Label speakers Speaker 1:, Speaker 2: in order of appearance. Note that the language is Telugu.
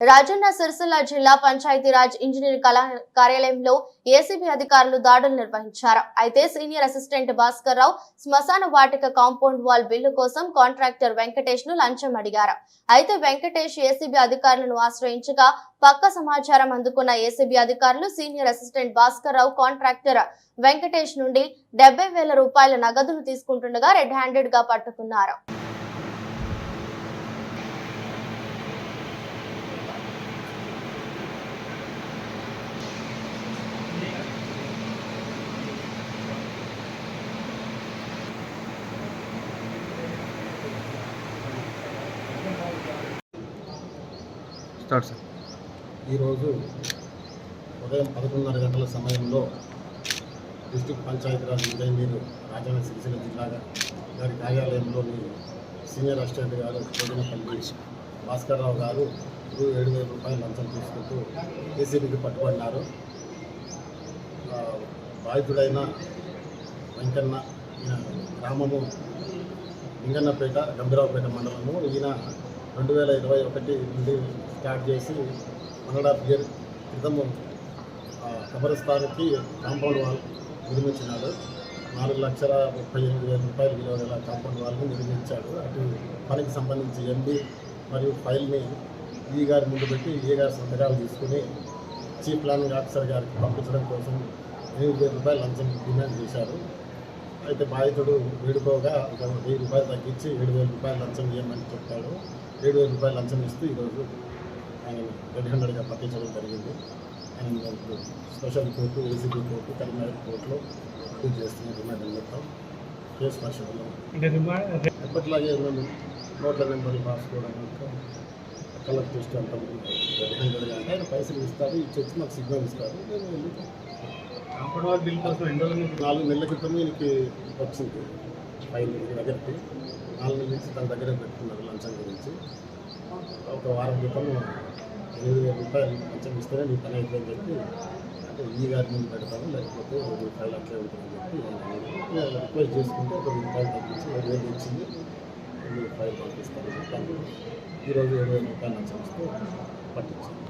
Speaker 1: రాజన్న సిరిసిల్ల జిల్లా పంచాయతీరాజ్ ఇంజనీర్ కళా కార్యాలయంలో ఏసీబీ అధికారులు దాడులు నిర్వహించారు. అయితే సీనియర్ అసిస్టెంట్ భాస్కర్ రావు శ్మశాన వాటిక కాంపౌండ్ వాల్ బిల్లు కోసం కాంట్రాక్టర్ వెంకటేష్ను లంచం అడిగారు. అయితే వెంకటేష్ ఏసీబీ అధికారులను ఆశ్రయించగా పక్క సమాచారం అందుకున్న ఏసీబీ అధికారులు senior assistant Bhaskar Rao contractor Venkatesh నుండి డెబ్బై వేల రూపాయల నగదును తీసుకుంటుండగా రెడ్ హ్యాండెడ్గా పట్టుకున్నారు.
Speaker 2: Start sir.
Speaker 3: ఈరోజు ఉదయం పదకొండున్నర గంటల సమయంలో డిస్టిక్ పంచాయతీరాజ్ ఇంజనీర్ రాజన్న సిరిసిల్ల జిల్లాగా గారి కార్యాలయంలోని సీనియర్ అసిస్టెంట్ గారు భోజనపల్లి భాస్కర్ రావు గారు ఏడు వేల రూపాయలు లంచం తీసుకుంటూ ఏసీబీకి పట్టుబడినారు. బాధితుడైన వెంకన్న ఈయన గ్రామము లింగన్నపేట గంభీరావుపేట మండలము. ఈయన రెండు వేల ఇరవై ఒకటి నుండి స్టార్ట్ చేసి వన్ అండ్ హాఫ్ ఇయర్ క్రితము కబరస్థానికి కాంపౌండ్ వాల్ నిర్మించినాడు. నాలుగు లక్షల ముప్పై ఎనిమిది వేల రూపాయలు విలువ గల కాంపౌండ్ వాల్ని నిర్మించాడు. అటు పనికి సంబంధించి ఎండి మరియు ఫైల్ని ఈ గారి ముందు పెట్టి ఈ గారి సంతకాలు తీసుకుని చీఫ్ ప్లానింగ్ ఆఫీసర్ గారికి పంపించడం కోసం ఎనిమిది వేల రూపాయలు లంచం డిమాండ్ చేశారు. అయితే బాధితుడు వేడుకోగా ఒక వెయ్యి రూపాయలు తగ్గించి ఏడు వేల రూపాయలు లంచం ఇవ్వమని చెప్పాడు. ఏడు వేల రూపాయలు లంచం ఇస్తూ ఈరోజు ఆయన రెడ్ హ్యాండెడ్గా పట్టించడం జరిగింది. ఆయన special court ACB court Karimnagar కోర్టులో అప్పీల్ చేస్తున్న రిమాండ్ నిమిత్తం కేసు
Speaker 2: రిమాండ్
Speaker 3: ఎప్పటిలాగే మేము నోట్ల నెంబర్లు రాసుకోవడం ఇంకా కలర్ టెస్ట్ అంటాం రెడ్ హ్యాండెడ్గా అంటే ఆయన పైసలు ఇస్తారు ఇచ్చి మాకు సిగ్నల్ ఇస్తారు. మేము వెళ్ళి
Speaker 2: బిల్ కోసం ఎన్ని రోజుల నుంచి
Speaker 3: నాలుగు నెలల క్రితం ఈయనకి వచ్చింది. ఫైల్ దగ్గరికి. నాలుగు నెలల నుంచి తన దగ్గర పెట్టుకున్నారు లంచం గురించి. ఒక వారం క్రితం ఎనిమిది వేల రూపాయలు లంచం ఇస్తేనే నీ పని అయిపోయిందని చెప్పి అంటే ఈ గారి ముందు పెడతాను లేకపోతే రెండు రూపాయలు అట్లే ఉంటుందని చెప్పి రిక్వెస్ట్ చేసుకుంటే ఒక రూపాయలు తగ్గించి ఏడు వేలు ఇచ్చింది. రెండు రూపాయలు పంపిస్తాను చెప్పాను ఈరోజు ఏడు వేల రూపాయలు లంచం ఇస్తే పట్టించాను